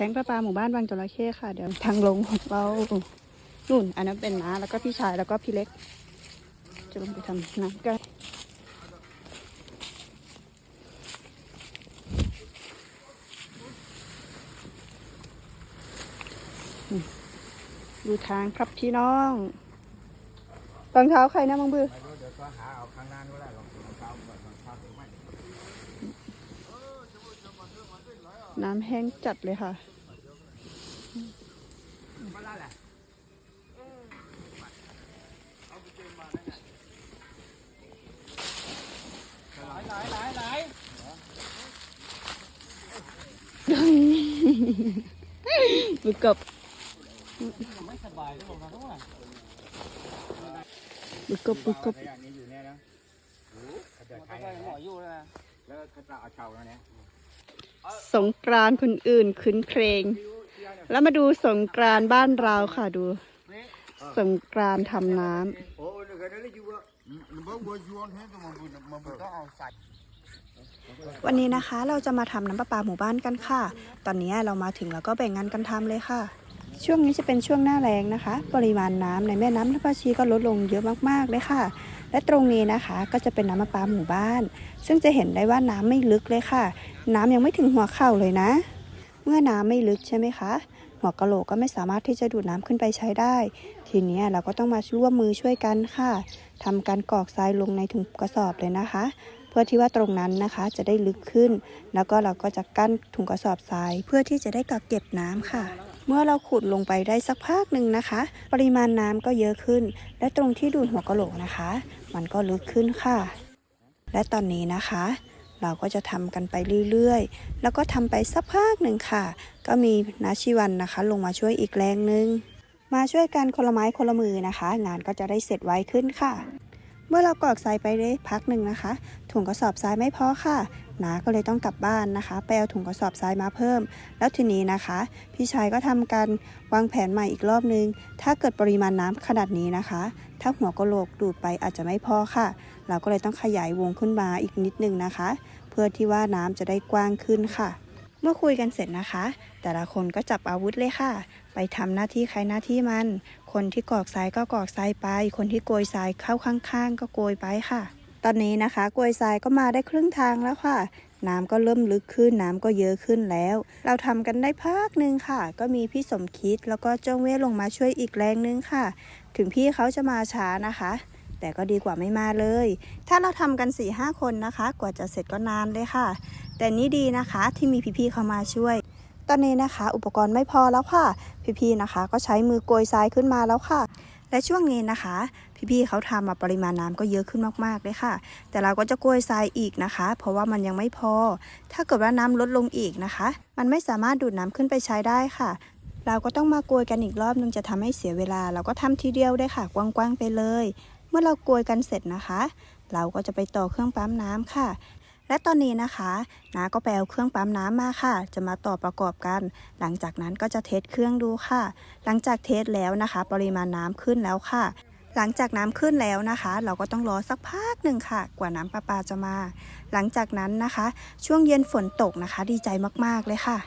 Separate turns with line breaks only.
แทงประปาหมู่บ้านบางจระเข้ค่ะ เดี๋ยวทางลงของเรานู่น อันนั้นเป็นน้าแล้วก็พี่ชายแล้วก็พี่เล็ก จะลงไปทำน้ำกันดูทางครับพี่น้องรองเท้าใครนะมังบือ
เดี๋ยวก็หาเอาข้างหน้าก็ได้หรอกรองเท้าก่อนรองเท้าหรือไม่
น้ำแห้งจัดเลยค่ะ
มาได้แหละ
หลายหลายหลาย
มือกับ
ไม่สบายก็บอกนะทุกคน
มือกับมือกับ
ระยะนี้อยู่เนี่ยนะโอ้เขาจะ
หม
ใช้
ดหมออยู่แล้วนะ
แล้วเขาจะเอาเช่าแล้วเนี่ย
สงกรานคนอื่นคืนเครงแล้วมาดูสงกรานบ้านเราค่ะดู สงกรานทำน้ำ
วันนี้นบุญมันบุญต้องเอาใส่
วันนี้นะคะเราจะมาทำน้ำประปาหมู่บ้านกันค่ะ ตอนนี้เรามาถึงแล้วก็แบ่งงานกันทำเลยค่ะ ช่วงนี้จะเป็นช่วงหน้าแรงนะคะ ปริมาณน้ำในแม่น้ำทับชีก็ลดลงเยอะมากๆเลยค่ะ และตรงนี้นะคะก็จะเป็นน้ำประปาหมู่บ้าน ซึ่งจะเห็นได้ว่าน้ำไม่ลึกเลยค่ะ น้ำยังไม่ถึงหัวเข่าเลยนะ เมื่อน้ำไม่ลึกใช่ไหมคะหัวกะโหลกก็ไม่สามารถที่จะดูดน้ำขึ้นไปใช้ได้ ทีนี้เราก็ต้องมาร่วมมือช่วยกันค่ะทำการกรอกทรายลงในถุงกระสอบเลยนะคะ เพื่อที่ว่าตรงนั้นนะคะจะได้ลึกขึ้น แล้วก็เราก็จะกั้นถุงกระสอบทราย เพื่อที่จะได้กักเก็บน้ำค่ะ เมื่อเราขุดลงไปได้สักพักหนึ่งนะคะ ปริมาณน้ำก็เยอะขึ้น และตรงที่ดูดหัวกะโหลกนะคะ มันก็ลึกขึ้นค่ะ และตอนนี้นะคะ เราก็จะทำกันไปเรื่อยๆ แล้วก็ทำไปสักพักหนึ่งค่ะ ก็มีนาชิวันนะคะ ลงมาช่วยอีกแรงหนึ่งมาช่วยกันคนละไม้คนละมือนะคะ งานก็จะได้เสร็จไวขึ้นค่ะ เมื่อเรากรอกทรายไปได้พักหนึ่งนะคะ ถุงกระสอบทรายไม่พอค่ะ นาก็เลยต้องกลับบ้านนะคะ ไปเอาถุงกระสอบทรายมาเพิ่ม แล้วทีนี้นะคะ พี่ชายก็ทำการวางแผนใหม่อีกรอบนึง ถ้าเกิดปริมาณน้ำขนาดนี้นะคะ ถ้าหัวกะโหลกดูดไปอาจจะไม่พอค่ะ เราก็เลยต้องขยายวงขึ้นมาอีกนิดนึงนะคะ เพื่อที่ว่าน้ำจะได้กว้างขึ้นค่ะ เมื่อคุยกันเสร็จนะคะ แต่ละคนก็จับอาวุธเลยค่ะ ไปทำหน้าที่ใครหน้าที่มัน คนที่กอกทรายก็กอกทรายไป คนที่โกยทรายเข้าข้างๆ ก็โกยไปค่ะ ตอนนี้นะคะโกยทรายก็มาได้ครึ่งทางแล้วค่ะ น้ำก็เริ่มลึกขึ้นน้ำก็เยอะขึ้นแล้ว เราทำกันได้พักหนึ่งค่ะ ก็มีพี่สมคิดแล้วก็เจ้าเวทลงมาช่วยอีกแรงนึงค่ะ ถึงพี่เขาจะมาช้านะคะ แต่ก็ดีกว่าไม่มาเลย ถ้าเราทำกัน4ี่ห้าคนนะคะ กว่าจะเสร็จก็นานเลยค่ะ แต่นี่ดีนะคะที่มีพี่ๆเขามาช่วยตอนนี้นะคะ อุปกรณ์ไม่พอแล้วค่ะ พี่ๆนะคะ ก็ใช้มือโกยทรายขึ้นมาแล้วค่ะ และช่วงนี้นะคะ พี่ๆเขาทำมาปริมาณน้ำก็เยอะขึ้นมากๆเลยค่ะ แต่เราก็จะโกยทรายอีกนะคะ เพราะว่ามันยังไม่พอ ถ้าเกิดว่าน้ำลดลงอีกนะคะ มันไม่สามารถดูดน้ำขึ้นไปใช้ได้ค่ะ เราก็ต้องมาโกยกันอีกรอบนึงจะทำให้เสียเวลา เราก็ทำทีเดียวได้ค่ะ กว้างๆไปเลย เมื่อเราโกยกันเสร็จนะคะ เราก็จะไปต่อเครื่องปั๊มน้ำค่ะ และตอนนี้นะคะน้าก็ไปเอาเครื่องปั๊มน้ำมาค่ะ จะมาต่อประกอบกัน หลังจากนั้นก็จะเทสเครื่องดูค่ะ หลังจากเทสแล้วนะคะ ปริมาณน้ำขึ้นแล้วค่ะ หลังจากน้ำขึ้นแล้วนะคะ เราก็ต้องรอสักพักหนึ่งค่ะ กว่าน้ำประปาจะมา หลังจากนั้นนะคะ ช่วงเย็นฝนตกนะคะ ดีใจมากๆเลยค่ะ